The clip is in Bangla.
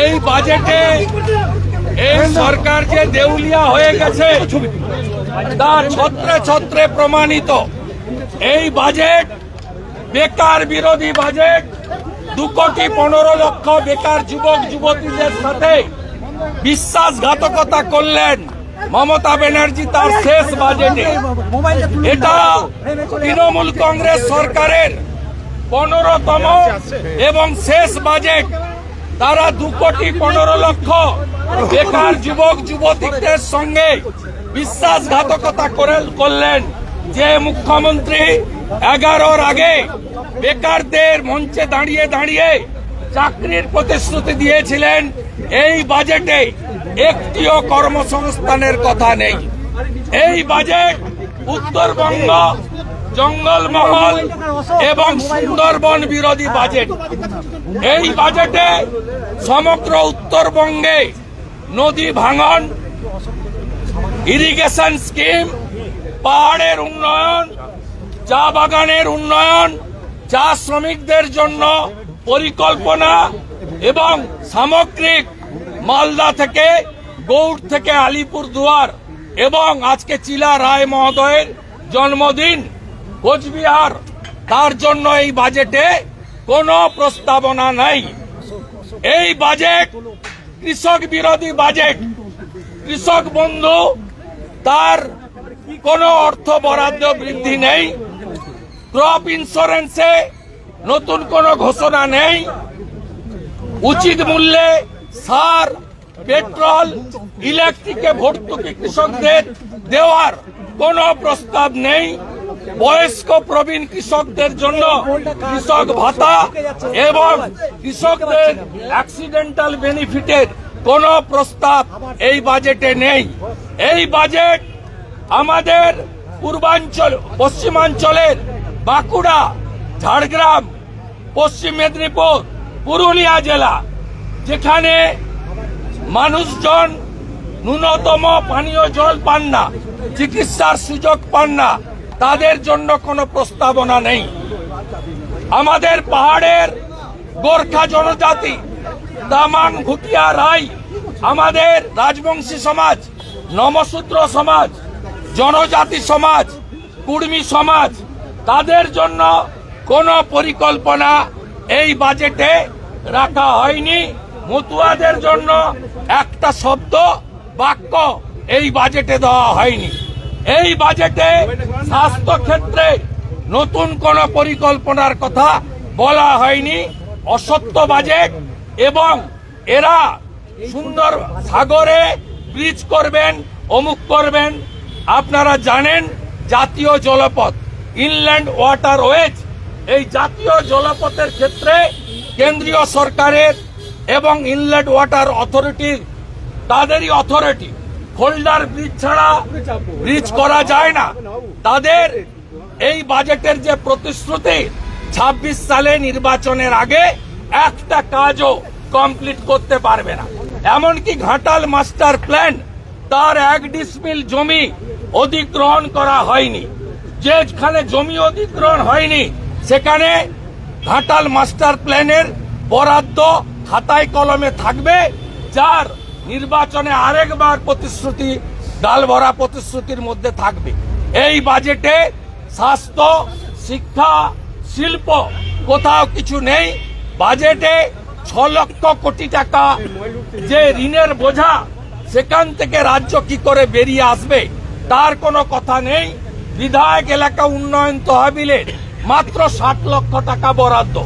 এই বাজেটে এই সরকার যে দেউলিয়া হয়ে গেছে তা ছত্রে ছত্রে প্রমাণিত। এই বাজেট, বেকার বিরোধী বাজেট, দু কোটি পনেরো লক্ষ বেকার যুবক, যুবতীদের সাথে বিশ্বাসঘাতকতা করলেন মমতা ব্যানার্জি তার শেষ বাজেটে। এটা তৃণমূল কংগ্রেস সরকারের পনেরোতম এবং শেষ বাজেট। তারা দু কোটি পনেরো লক্ষ বেকার যুবক, যুবতীদের সঙ্গে বিশ্বাসঘাতকতা করে করলেন। যে মুখ্যমন্ত্রী এগারোর আগে বেকারদের মঞ্চে দাঁড়িয়ে দাঁড়িয়ে চাকরির প্রতিশ্রুতি দিয়েছিলেন, এই বাজেটে একটিও কর্মসংস্থানের কথা নেই। এই বাজেট উত্তরবঙ্গ জঙ্গলমহল এবং সুন্দরবন বিরোধী বাজেট। এই বাজেটে সমগ্র উত্তরবঙ্গে নদী ভাঙন ইরিগেশন স্কিম পাহাড়ের উন্নয়ন, চা বাগানের উন্নয়ন, চা শ্রমিকদের জন্য পরিকল্পনা এবং সামগ্রিক মালদা থেকে গৌড় থেকে আলিপুর দুয়ার এবং আজকে চিলা রায় মহোদয়ের জন্মদিন কোচবিহার, তার জন্য এই বাজেটে কোনো প্রস্তাবনা নাই। এই বাজেট, কৃষক বিরোধী বাজেট, কৃষক বন্ধু, তার কোনো অর্থ বরাদ্দ বৃদ্ধি নেই। ক্রপ ইন্স্যুরেন্সে নতুন কোনো ঘোষণা নেই। উচিত মূল্যে সার, পেট্রোল, ইলেকট্রিকে ভর্তুকি কৃষকদের দেওয়ার কোনো প্রস্তাব নেই। বয়স্ক প্রবীণ কৃষকদের জন্য কৃষক ভাতা এবং কৃষকদের অ্যাক্সিডেন্টাল বেনিফিটের কোনো প্রস্তাব এই বাজেটে নেই। এই বাজেট আমাদের পূর্বাঞ্চল, পশ্চিমাঞ্চলের বাঁকুড়া, ঝাড়গ্রাম, পশ্চিম মেদিনীপুর, পুরুলিয়া জেলা, যেখানে মানুষজন ন্যূনতম পানীয় জল পান না, চিকিৎসার সুযোগ পান না তাদের জন্য কোনো প্রস্তাবনা নেই। আমাদের পাহাড়ের গোর্খা জনজাতি দামাং ভুটিয়া রাই আমাদের রাজবংশী সমাজ নমশূদ্র সমাজ, জনজাতি সমাজ, কুর্মী সমাজ, তাদের জন্য কোনো পরিকল্পনা এই বাজেটে রাখা হয়নি। মতুয়াদের জন্য একটা শব্দ, বাক্য এই বাজেটে দেওয়া হয়নি। এই বাজেটে স্বাস্থ্য ক্ষেত্রে নতুন কোন পরিকল্পনার কথা বলা হয়নি। অসত্য বাজেট এবং এরা সুন্দর সাগরে ব্রিজ করবেন, অমুক করবেন। আপনারা জানেন জাতীয় জলপথ ইনল্যান্ড ওয়াটার ওয়েজ এই জাতীয় জলপথের ক্ষেত্রে কেন্দ্রীয় সরকারের এবং ইনল্যান্ড ওয়াটার অথরিটির তাদেরই অথরিটি ফোল্ডার ব্রিজ ছাড়া ব্রিজ করা যায় না। তাদের এই বাজেটের যে প্রতিশ্রুতি ২৬ সালে নির্বাচনের আগে একটা কাজও কমপ্লিট করতে পারবে না। এমনকি ঘাটাল মাস্টার প্ল্যান, তার এক ডিসমিল জমি অধিগ্রহণ করা হয়নি। যেখানে জমি অধিগ্রহণ হয়নি, সেখানে ঘাটাল মাস্টার প্ল্যানের বরাদ্দ খাতায় কলমে থাকবে, যার নির্বাচনে আরেকবার প্রতিশ্রুতি ডাল ভরা প্রতিশ্রুতির মধ্যে থাকবে। এই বাজেটে স্বাস্থ্য, শিক্ষা, শিল্প কোথাও কিছু নেই। বাজেটে ছ লক্ষ কোটি টাকা যে ঋণের বোঝা, সেখান থেকে রাজ্য কি করে বেরিয়ে আসবে, তার কোনো কথা নেই। বিধায়ক এলাকা উন্নয়ন তহবিলের মাত্র ষাট লক্ষ টাকা বরাদ্দ।